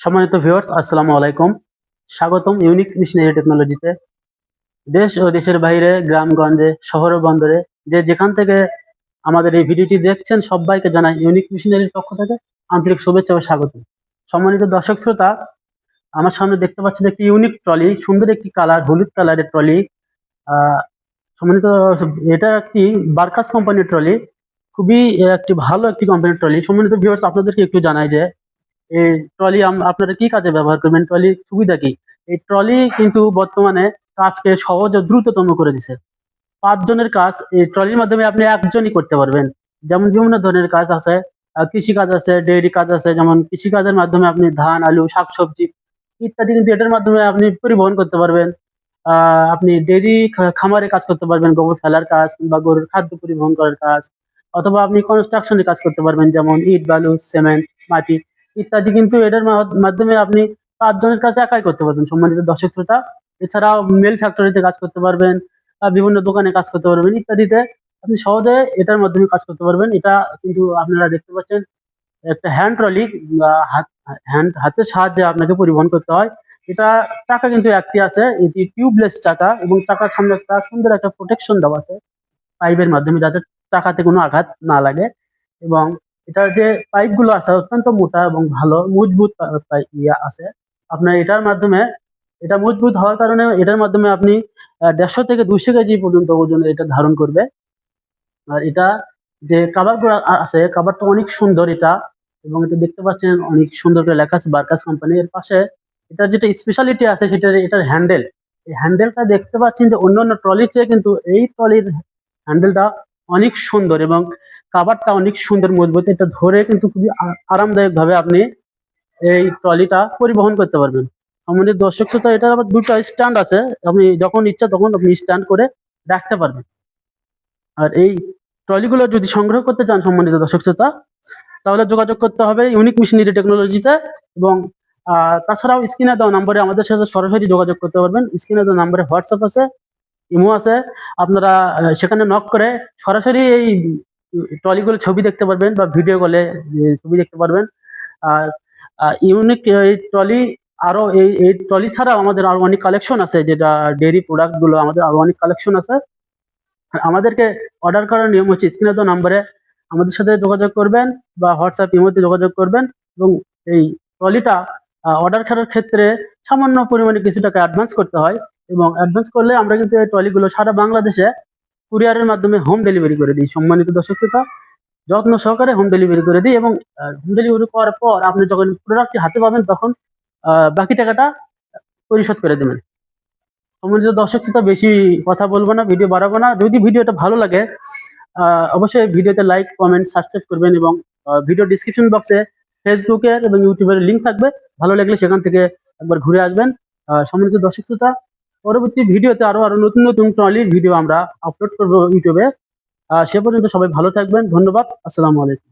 সম্মানিত ভিউয়ার্স আসসালামু আলাইকুম। স্বাগতম ইউনিক মিশনারি টেকনোলজিতে দেশ ও দেশের বাইরে, গ্রামগঞ্জে, শহর বন্দরে যে যেখান থেকে আমাদের এই ভিডিওটি দেখছেন, সবাইকে জানাই ইউনিক মিশনারির পক্ষ থেকে আন্তরিক শুভেচ্ছা ও স্বাগত। সম্মানিত দর্শক শ্রোতা, আমার সামনে দেখতে পাচ্ছেন একটি ইউনিক ট্রলি সুন্দর একটি কালার হলুদ কালারের ট্রলি সম্মানিত এটা একটি বার্কাস কোম্পানির ট্রলি খুবই একটি ভালো একটি কোম্পানির ট্রলি সম্মানিত ভিউয়ার্স আপনাদেরকে একটু জানাই যে এই ট্রলি আপনারা কি কাজে ব্যবহার করবেন? ট্রলি সুবিধা কি? এই ট্রলি কিন্তু বর্তমানে কাজকে সহজ ও দ্রুততম করে দিছে। পাঁচজনের কাজ এই ট্রলির মাধ্যমে আপনি একজনই করতে পারবেন। যেমন বিভিন্ন ধরনের কাজ আছে। কৃষি কাজ আছে, ডেইরি কাজ আছে, যেমন কৃষি কাজের মাধ্যমে আপনি ধান, আলু, শাকসবজি ইত্যাদি কিন্তু এটার মাধ্যমে আপনি পরিবহন করতে পারবেন। আপনি ডেইরি খামারে কাজ করতে পারবেন, গোবর ফেলার কাজ কিংবা গরুর খাদ্য পরিবহন করার কাজ। অথবা আপনি কনস্ট্রাকশনের কাজ করতে পারবেন, যেমন ইট, বালু সিমেন্ট মাটি। ইত্যাদি, কিন্তু এটার মাধ্যমে আপনি পাঁচজনের কাছে একাই করতে পারবেন, সম্মানিত দর্শক শ্রোতা। এছাড়াও মেল ফ্যাক্টরিতে কাজ করতে পারবেন বিভিন্ন দোকানে কাজ করতে পারবেন, ইত্যাদিতে আপনি সহজে এটার মাধ্যমে কাজ করতে পারবেন। এটা কিন্তু আপনারা দেখতে পাচ্ছেন, একটা হ্যান্ড ট্রলি হ্যান্ড হাতের সাহায্যে আপনাকে পরিবহন করতে হয়। এটা চাকা কিন্তু একটি আছে, এটি টিউবলেস চাকা, এবং চাকার সামনে একটা সুন্দর একটা প্রোটেকশন দেওয়া আছে পাইপের মাধ্যমে, যাতে চাকাতে কোনো আঘাত না লাগে। এবং এটার যে পাইপগুলো আছে, অত্যন্ত মোটা এবং ভালো, মজবুত ইয়ে আছে। আপনার এটার মাধ্যমে, এটা মজবুত হওয়ার কারণে এটার মাধ্যমে আপনি দেড়শো থেকে দুশো কেজি পর্যন্ত ওজন এটা ধারণ করবে। আর এটা যে কাভারগুলো আছে কাভারটা অনেক সুন্দর এটা। এবং এটা দেখতে পাচ্ছেন অনেক সুন্দর করে লেখা আছে বার্কাস কোম্পানি। এর পাশে এটার যেটা স্পেশালিটি আছে সেটা এটার হ্যান্ডেল এই হ্যান্ডেলটা দেখতে পাচ্ছেন যে অন্য অন্য ট্রলির চেয়ে কিন্তু এই ট্রলির হ্যান্ডেলটা অনেক সুন্দর এবং কাভারটা অনেক সুন্দর মজবুত। এটা ধরে কিন্তু খুবই আরামদায়ক ভাবে আপনি এই ট্রলিটা পরিবহন করতে পারবেন। আমাদের দর্শক শ্রোতা এটার আবার দুটো স্ট্যান্ড আছে। আপনি যখন ইচ্ছা তখন আপনি স্ট্যান্ড করে রাখতে পারবেন। আর এই ট্রলিগুলো যদি সংগ্রহ করতে চান সম্মানিত দর্শক শ্রোতা, তাহলে যোগাযোগ করতে হবে ইউনিক মেশিনারি টেকনোলজিতে এবং তাছাড়াও স্ক্রিনে দেওয়া নাম্বারে আমাদের সাথে সরাসরি যোগাযোগ করতে পারবেন। স্ক্রিনে দেওয়া নাম্বারে হোয়াটসঅ্যাপ আছে। ইমো আছে, আপনারা সেখানে নক করে সরাসরি এই ট্রলিগুলো ছবি দেখতে পারবেন বা ভিডিও কলে ছবি দেখতে পারবেন। আর ইউনিক এই ট্রলি আরও এই এই ট্রলি ছাড়াও আমাদের আরও অনেক কালেকশন আছে, যেটা ডেয়ারি প্রোডাক্টগুলো আমাদের আরও অনেক কালেকশন আছে। আমাদেরকে অর্ডার করার নিয়ম হচ্ছে স্ক্রিনে তো নাম্বারে আমাদের সাথে যোগাযোগ করবেন বা হোয়াটসঅ্যাপ ইমোতে যোগাযোগ করবেন এবং এই ট্রলিটা অর্ডার করার ক্ষেত্রে সামান্য পরিমাণে কিছু টাকা অ্যাডভান্স করতে হয়। এবং অ্যাডভান্স করলে আমরা কিন্তু এই ট্রলিগুলো সারা বাংলাদেশে কুরিয়ারের মাধ্যমে হোম ডেলিভারি করে দিই। সম্মানিত দর্শক শ্রোতা, যত্ন সহকারে হোম ডেলিভারি করে দিই এবং হোম ডেলিভারি করার পর আপনি যখন প্রোডাক্টটি হাতে পাবেন তখন বাকি টাকাটা পরিশোধ করে দেবেন। সম্মানিত দর্শক শ্রোতা, বেশি কথা বলব না ভিডিও বাড়াবো না। যদি ভিডিওটা ভালো লাগে অবশ্যই ভিডিওতে লাইক কমেন্ট সাবস্ক্রাইব করবেন এবং ভিডিও ডিসক্রিপশন বক্সে ফেসবুকের এবং ইউটিউবের লিঙ্ক থাকবে। ভালো লাগলে সেখান থেকে একবার ঘুরে আসবেন। সম্মানিত দর্শক শ্রোতা পরবর্তী ভিডিওতে আরও আরও নতুন নতুন ট্রলির ভিডিও আমরা আপলোড করব ইউটিউবে। সে পর্যন্ত সবাই ভালো থাকবেন, ধন্যবাদ, আসসালামু আলাইকুম।